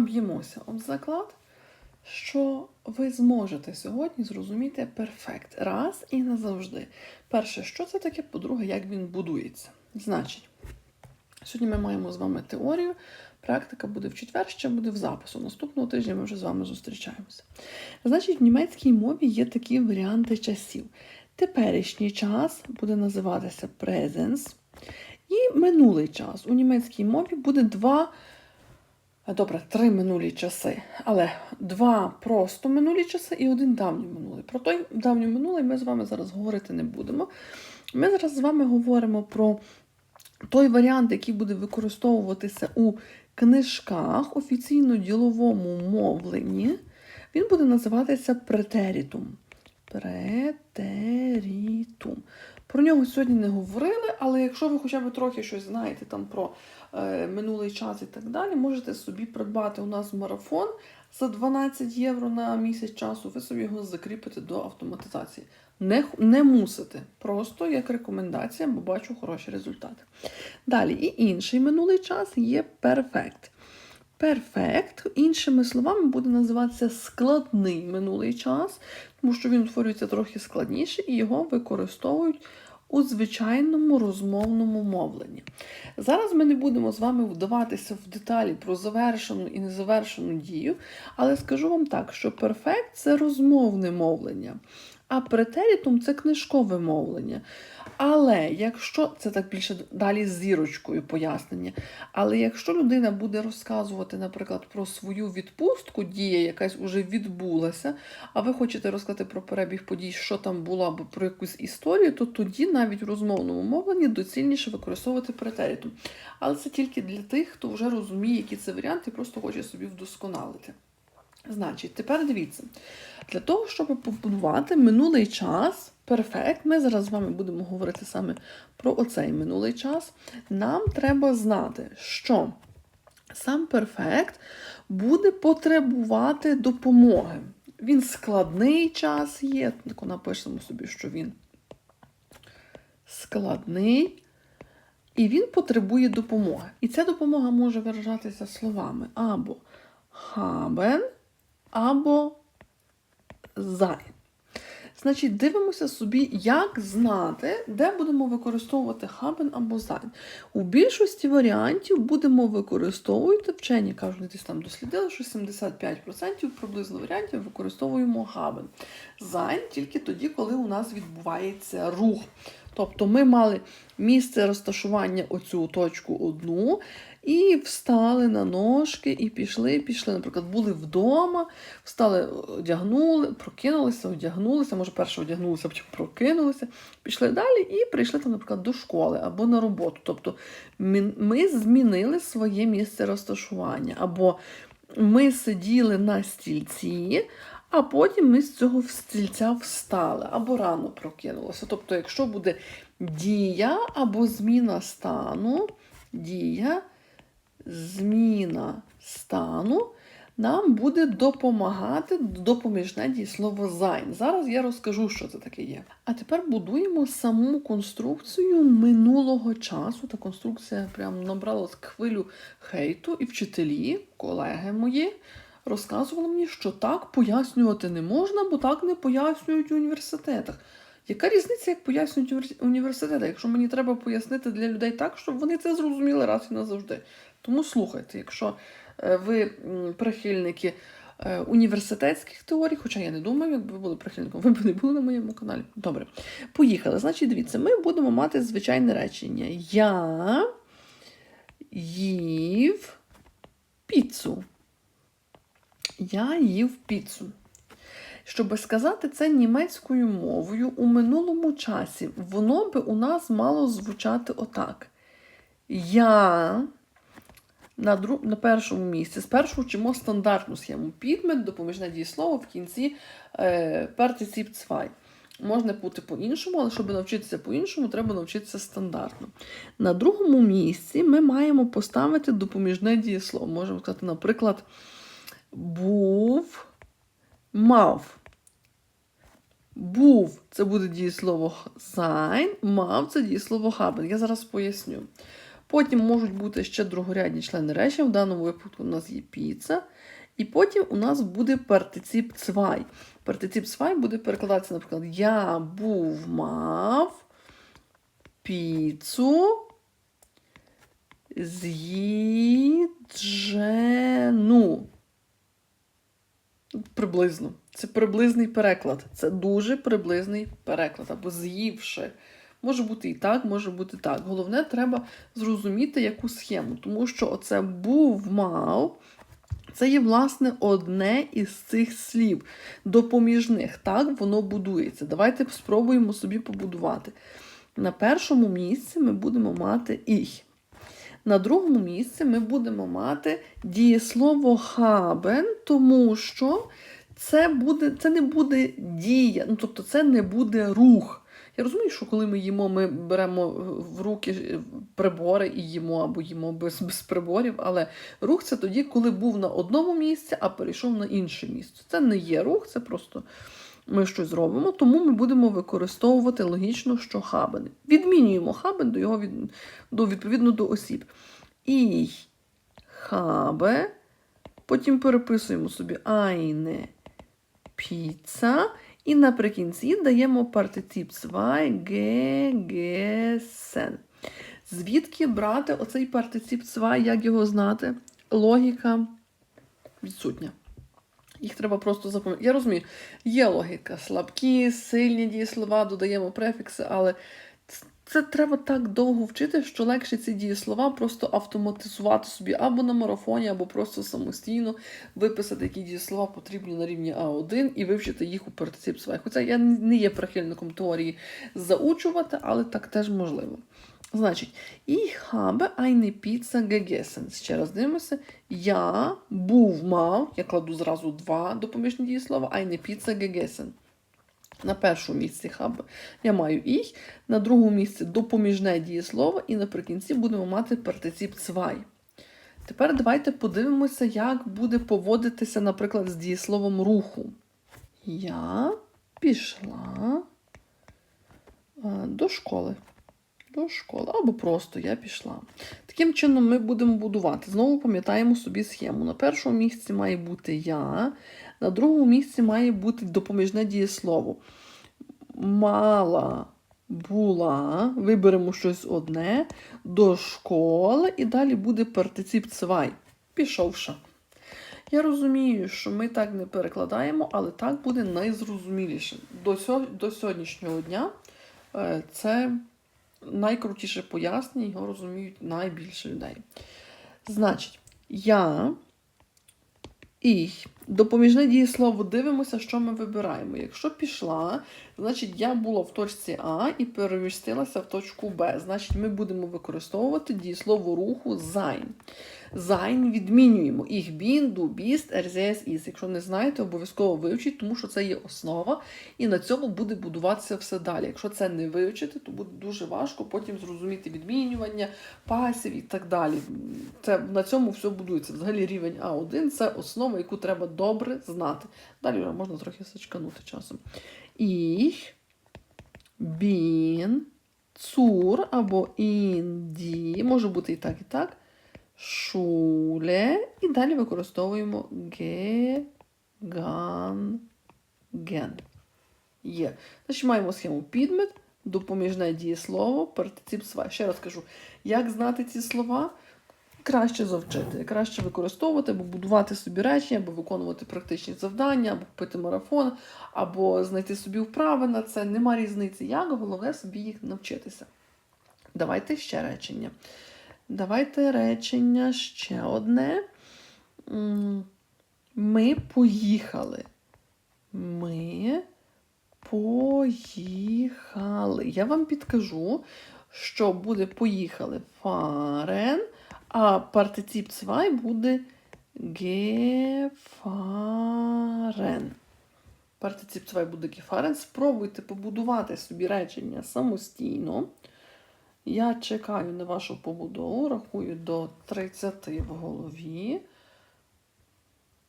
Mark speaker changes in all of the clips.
Speaker 1: наб'ємося об заклад, що ви зможете сьогодні зрозуміти перфект раз і назавжди. Перше, що це таке, по-друге, як він будується. Значить, сьогодні ми маємо з вами теорію. Практика буде в четвер, ще буде в запису. Наступного тижня ми вже з вами зустрічаємося. Значить, в німецькій мові є такі варіанти часів. Теперішній час буде називатися presens, і минулий час. У німецькій мові буде два, добре, три минулі часи, але два просто минулі часи і один давній минулий. Про той давній минулий ми з вами зараз говорити не будемо. Ми зараз з вами говоримо про той варіант, який буде використовуватися у книжках офіційно діловому мовленні. Він буде називатися претерітум. Претерітум. Про нього сьогодні не говорили, але якщо ви хоча б трохи щось знаєте там про минулий час і так далі, можете собі придбати у нас марафон за 12 євро на місяць часу, ви собі його закріпите до автоматизації. Не, не мусите, просто як рекомендація, бо бачу хороші результати. Далі, і інший минулий час є перфект. Перфект, іншими словами, буде називатися складний минулий час, тому що він утворюється трохи складніше і його використовують у звичайному розмовному мовленні. Зараз ми не будемо з вами вдаватися в деталі про завершену і незавершену дію, але скажу вам так, що перфект це розмовне мовлення, а претерітум це книжкове мовлення. Але якщо це так більше далі з зірочкою пояснення, але якщо людина буде розказувати, наприклад, про свою відпустку, дія якась уже відбулася, а ви хочете розказати про перебіг подій, що там було, або про якусь історію, то тоді навіть в розмовному мовленні доцільніше використовувати претерітум. Але це тільки для тих, хто вже розуміє, які це варіанти, і просто хоче собі вдосконалити. Значить, тепер дивіться, для того, щоб побудувати минулий час, перфект, ми зараз з вами будемо говорити саме про оцей минулий час. Нам треба знати, що сам перфект буде потребувати допомоги. Він складний час є, так напишемо собі, що він складний. І він потребує допомоги. І ця допомога може виражатися словами або haben, або sein. Значить, дивимося собі, як знати, де будемо використовувати haben або sein. У більшості варіантів будемо використовувати, вчені кажуть, десь там дослідили, що 75% приблизно варіантів використовуємо haben. Sein тільки тоді, коли у нас відбувається рух. Тобто ми мали місце розташування оцю точку одну, і встали на ножки, і пішли, пішли. Наприклад, були вдома, встали, одягнули, прокинулися, одягнулися, може, перше одягнулися, потім прокинулися, пішли далі і прийшли там, наприклад, до школи або на роботу. Тобто ми, змінили своє місце розташування. Або ми сиділи на стільці, а потім ми з цього стільця встали або рано прокинулися. Тобто, якщо буде дія або зміна стану, дія, зміна стану, нам буде допомагати допоміжне дієслово sein. Зараз я розкажу, що це таке є. А тепер будуємо саму конструкцію минулого часу. Та конструкція прям набрала хвилю хейту, і вчителі, колеги мої розказували мені, що так пояснювати не можна, бо так не пояснюють у університетах. Яка різниця, як пояснюють універс- університети, якщо мені треба пояснити для людей так, щоб вони це зрозуміли раз і назавжди. Тому слухайте, якщо е, ви прихильники е, університетських теорій, хоча я не думаю, якби ви були прихильником, ви б не були на моєму каналі. Добре, поїхали. Значить, дивіться, ми будемо мати звичайне речення. Я їв піцу. Я їв піцу. Щоб сказати це німецькою мовою у минулому часі, воно би у нас мало звучати отак. Я на, друг... на першому місці. Спершу вчимо стандартну схему. Підмет, допоміжне дієслово в кінці е, партицип 2. Можна бути по-іншому, але щоб навчитися по-іншому, треба навчитися стандартно. На другому місці ми маємо поставити допоміжне дієслово. Можемо сказати, наприклад, був, мав. Був це буде дієслово sein, мав це дієслово haben. Я зараз поясню. Потім можуть бути ще другорядні члени речення. В даному випадку у нас є піца. І потім у нас буде партицип цвай. Партицип цвай буде перекладатися, наприклад, я був мав піцу з'їджену. Приблизно. Це приблизний переклад. Це дуже приблизний переклад. Або з'ївши. Може бути і так, може бути так. Головне, треба зрозуміти яку схему. Тому що оце був мав. Це є, власне, одне із цих слів допоміжних. Так воно будується. Давайте спробуємо собі побудувати. На першому місці ми будемо мати «іх». На другому місці ми будемо мати дієслово haben, тому що це, буде, це не буде дія, ну тобто це не буде рух. Я розумію, що коли ми їмо, ми беремо в руки прибори і їмо або їмо без, без приборів, але рух це тоді, коли був на одному місці, а перейшов на інше місце. Це не є рух, це просто ми щось зробимо, тому ми будемо використовувати логічно, що хабен. Відмінюємо хабен до його від, до, відповідно до осіб. І хабе, потім переписуємо собі eine Pizza, і наприкінці даємо партицип zwei gegessen. Звідки брати оцей партицип zwei, як його знати? Логіка відсутня. Їх треба просто запам'ятати. Я розумію, є логіка. Слабкі, сильні дієслова, додаємо префікси, але це треба так довго вчити, що легше ці дієслова просто автоматизувати собі або на марафоні, або просто самостійно виписати, які дієслова потрібні на рівні А1 і вивчити їх у партицип своїх. Хоча я не є прихильником теорії заучувати, але так теж можливо. Значить, ich habe eine Pizza gegessen. Ще раз дивимося. Я був мав, я кладу зразу два допоміжні дієслова, eine Pizza gegessen. На першому місці хаб я маю ich, на другому місці допоміжне дієслово, і наприкінці будемо мати партиціп «цвай». Тепер давайте подивимося, як буде поводитися, наприклад, з дієсловом руху. Я пішла е, до школи. До школи, або просто я пішла. Таким чином, ми будемо будувати. Знову пам'ятаємо собі схему. На першому місці має бути я, на другому місці має бути допоміжне дієслово. Мала була, виберемо щось одне, до школи, і далі буде партицип цвай. Пішовша. Я розумію, що ми так не перекладаємо, але так буде найзрозуміліше. До, сьо... До сьогоднішнього дня е, це найкрутіше пояснення, його розуміють найбільше людей. Значить, я і допоміжне дієслово дивимося, що ми вибираємо. Якщо пішла, значить я була в точці А і перемістилася в точку Б. Значить, ми будемо використовувати дієслово руху sein. Sein відмінюємо. Ich bin, du bist, es, ist. Якщо не знаєте, обов'язково вивчіть, тому що це є основа, і на цьому буде будуватися все далі. Якщо це не вивчити, то буде дуже важко потім зрозуміти відмінювання, пасів і так далі. Це На цьому все будується. Взагалі рівень А1 це основа, яку треба добре знати. Далі вже можна трохи сачканути часом. Ich bin zur або die, може бути і так, і так. Шуле. І далі використовуємо gegangen. Є. Значить, маємо схему підмет, допоміжне дієслово, партицип сва. Ще раз кажу, як знати ці слова? Краще завчити, краще використовувати, або будувати собі речі, або виконувати практичні завдання, або купити марафон, або знайти собі вправи на це. Нема різниці. Як головне собі їх навчитися. Давайте ще речення. Давайте речення ще одне. Ми поїхали. Ми поїхали. Я вам підкажу, що буде поїхали фарен, а партицип цвай буде гефарен. Партицип цвай буде гефарен. Спробуйте побудувати собі речення самостійно. Я чекаю на вашу побудову, рахую до 30 в голові.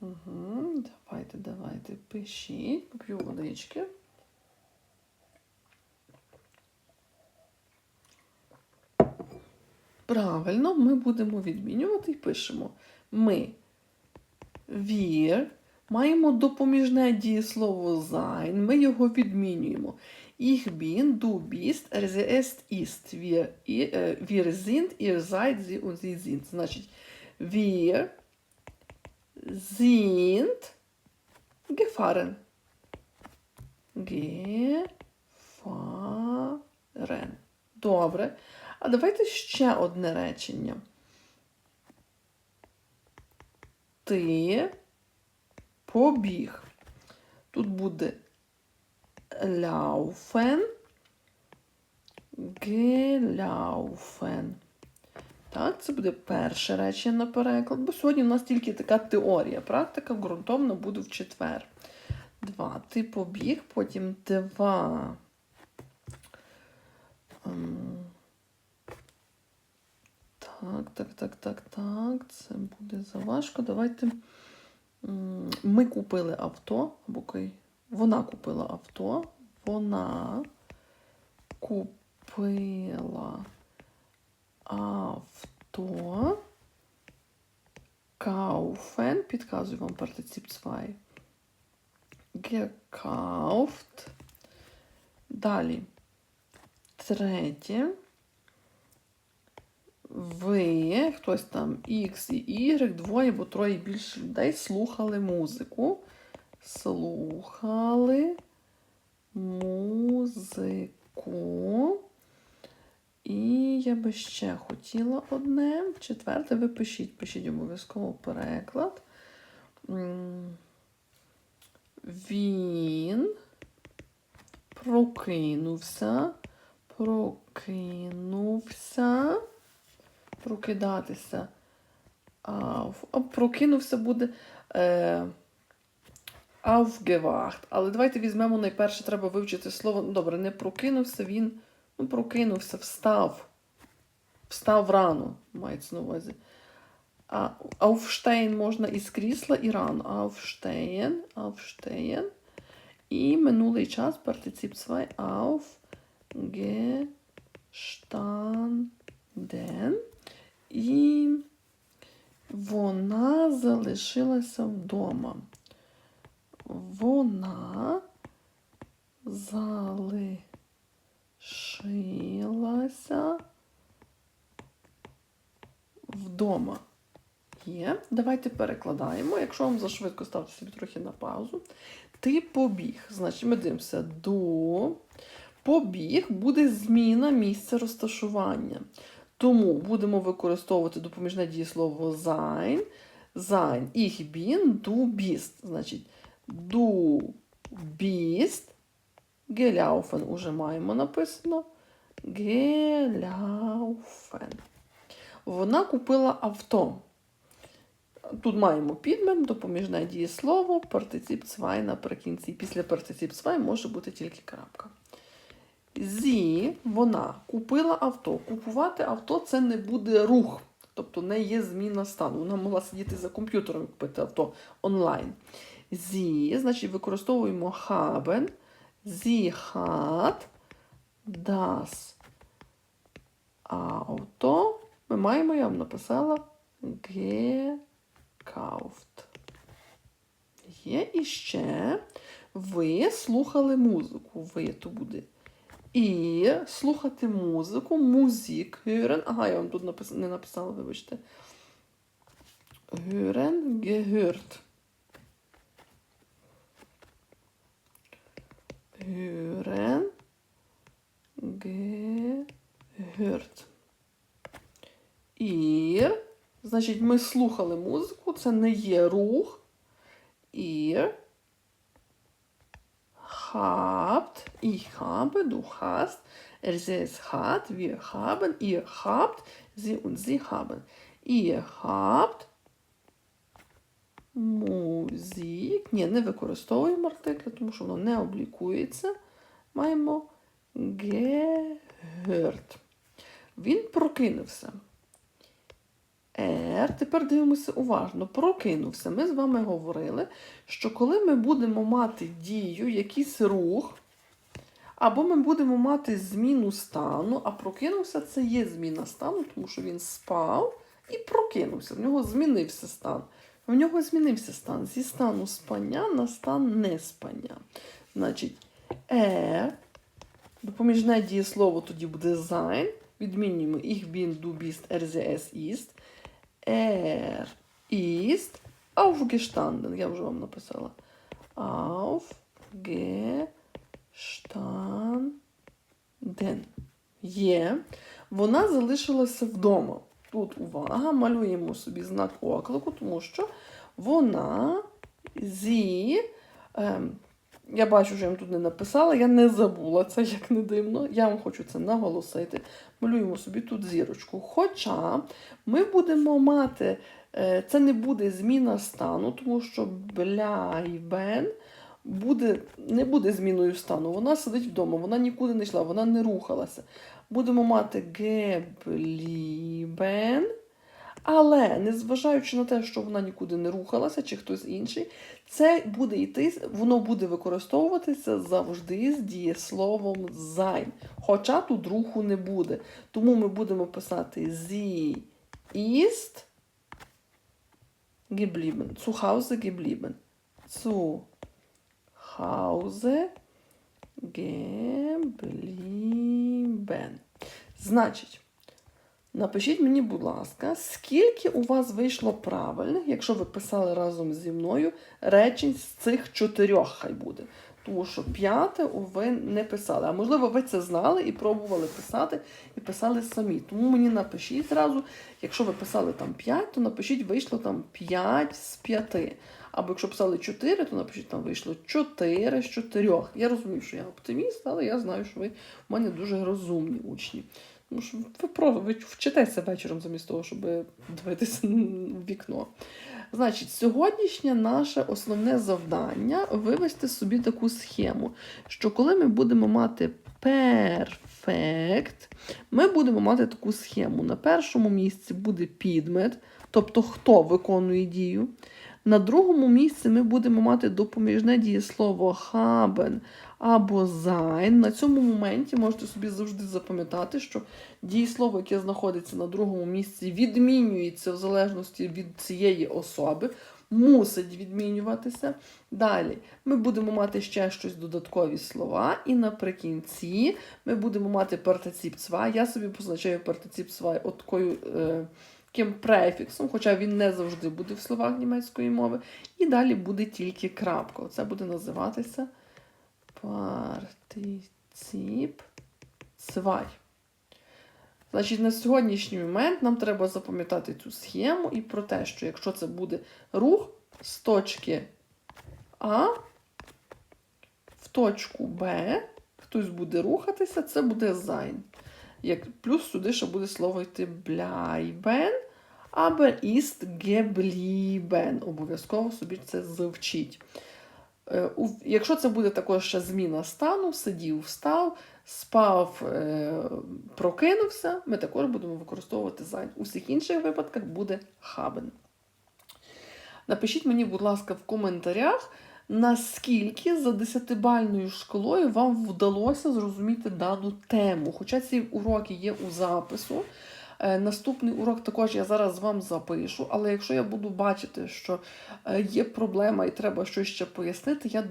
Speaker 1: Угу, Давайте, давайте, пишіть, поп'ю водички. Правильно, ми будемо відмінювати і пишемо. Ми wir маємо допоміжне дієслово sein, ми його відмінюємо. Ich bin, du bist, er, sie, es, ist, wir, äh, wir sind, ihr seid, sie und sie sind. Значить, wir sind gefahren. Gefahren. Добре. А давайте ще одне речення. Ти побіг. Тут буде laufen, gelaufen. Так, це буде перше речення на переклад, бо сьогодні у нас тільки така теорія. Практика ґрунтовно буде в четвер. Два. Ти побіг, потім два. Так, так, так, так, так. Це буде заважко. Давайте. Ми купили авто, або вона купила авто. Вона купила авто. Kaufen, підказую вам партицип 2. Gekauft. Далі. Третє. Ви, хтось там X і Y, двоє або троє більше людей слухали музику. Слухали музику. І я би ще хотіла одне. Четверте, ви пишіть, пишіть обов'язково переклад. Він прокинувся, прокинувся, прокидатися. А, прокинувся буде е, aufgewacht. Але давайте візьмемо найперше, треба вивчити слово. Ну, Добре, не прокинувся, він ну, прокинувся, встав. Встав рано, мається на увазі. А aufstehen можна із крісла і рано. Aufstehen, aufstehen. І минулий час партицип 2 aufgestanden. І вона залишилася вдома. Вона залишилася вдома. Є. Давайте перекладаємо. Якщо вам зашвидко ставте собі трохи на паузу. Ти побіг. Значить, ми дивимося до. Побіг буде зміна місця розташування. Тому будемо використовувати допоміжне дієслово sein. Sein. Ich bin, du bist. Значить, du bist. Gelaufen уже маємо написано. Gelaufen. Вона купила авто. Тут маємо підмет, допоміжне дієслово, партицип 2 наприкінці. Після партицип 2 може бути тільки крапка. Зі, вона купила авто. Купувати авто це не буде рух, тобто не є зміна стану. Вона могла сидіти за комп'ютером і купити авто онлайн. Зі, значить, використовуємо haben. Sie hat das Auto. Ми маємо, я вам написала, gekauft. Є і ще ви слухали музику. Ви то буде. І слухати музику, музик, hören. Ага, я вам тут напис... не написала, вибачте. Hören, gehört. Hören, gehört. І, значить, ми слухали музику, це не є рух. Ihr habt, ich habe, du hast, er sie es hat, wir haben, ihr habt, sie und sie haben. Ihr habt Musik. Ні, не використовуємо артиклі, тому що воно не облікується. Маємо gehört. Він прокинувся. Er, тепер дивимося уважно, прокинувся. Ми з вами говорили, що коли ми будемо мати дію, якийсь рух, Або ми будемо мати зміну стану, а прокинувся це є зміна стану, тому що він спав і прокинувся. В нього змінився стан. В нього змінився стан зі стану спання на стан неспання. Значить, er, допоміжне дієслово тоді буде sein. Відмінюємо ich bin, du bist, er, sie, es ist. Er ist aufgestanden. Я вже вам написала. Aufgestanden. Є. Вона залишилася вдома. Тут увага, малюємо собі знак оклику, тому що вона зі. Ем, я бачу, що я вам тут не написала, я не забула це, як не дивно. Я вам хочу це наголосити. Малюємо собі тут зірочку. Хоча ми будемо мати, е, це не буде зміна стану, тому що бляйбен буде, не буде зміною стану. Вона сидить вдома, вона нікуди не йшла, вона не рухалася. Будемо мати геблібен. Але незважаючи на те, що вона нікуди не рухалася, чи хтось інший, це буде йти, воно буде використовуватися завжди з дієсловом sein. Хоча тут руху не буде. Тому ми будемо писати sie ist geblieben. Zu Hause geblieben. Zu Hause geblieben. Значить, Напишіть мені, будь ласка, скільки у вас вийшло правильних, якщо ви писали разом зі мною речень з цих чотирьох, хай буде. Тому що п'яте ви не писали. А можливо, ви це знали і пробували писати, і писали самі. Тому мені напишіть зразу, якщо ви писали там 5, то напишіть, вийшло там 5 з 5. Або якщо писали 4, то напишіть, там вийшло 4 з 4. Я розумію, що я оптиміст, але я знаю, що ви в мене дуже розумні учні. Тому що ви просто ви вчитеся вечором замість того, щоб дивитися в вікно. Значить, сьогоднішнє наше основне завдання вивести собі таку схему, що коли ми будемо мати перфект, ми будемо мати таку схему. На першому місці буде підмет, тобто хто виконує дію. На другому місці ми будемо мати допоміжне дієслово haben або sein. На цьому моменті можете собі завжди запам'ятати, що дієслово, яке знаходиться на другому місці, відмінюється в залежності від цієї особи, мусить відмінюватися. Далі ми будемо мати ще щось додаткові слова, і наприкінці ми будемо мати партицип цва. Я собі позначаю партицип цва от такою. Е, таким префіксом, хоча він не завжди буде в словах німецької мови. І далі буде тільки крапка. Це буде називатися партицип цвай. Значить, на сьогоднішній момент нам треба запам'ятати цю схему і про те, що якщо це буде рух з точки А в точку Б, хтось буде рухатися, це буде sein. Як плюс сюди ще буде слово йти bleiben, або ist geblieben. Обов'язково собі це завчіть. Е, Якщо це буде також ще зміна стану, сидів, встав, спав, е, прокинувся, ми також будемо використовувати sein. У всіх інших випадках буде haben. Напишіть мені, будь ласка, в коментарях, наскільки за десятибальною шкалою вам вдалося зрозуміти дану тему. Хоча ці уроки є у запису. Е, Наступний урок також я зараз вам запишу, але якщо я буду бачити, що е, є проблема і треба щось ще пояснити, я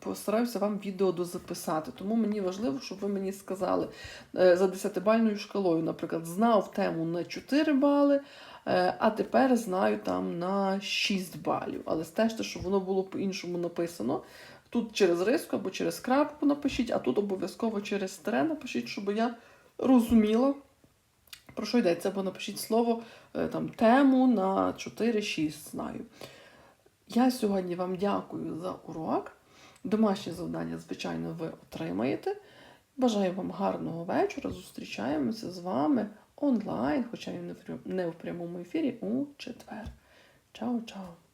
Speaker 1: постараюся вам відео дозаписати. Тому мені важливо, щоб ви мені сказали е, за 10-бальною шкалою, наприклад, знав тему на 4 бали, а тепер знаю там на 6 балів. Але стежте, щоб воно було по-іншому написано. Тут через риску або через крапку напишіть, а тут обов'язково через тире напишіть, щоб я розуміла. Про що йдеться? Або напишіть слово е, там, тему на 4-6 знаю. Я сьогодні вам дякую за урок. Домашнє завдання, звичайно, ви отримаєте. Бажаю вам гарного вечора. Зустрічаємося з вами онлайн, хоча і не в прямому ефірі, у четвер. Чао-чао!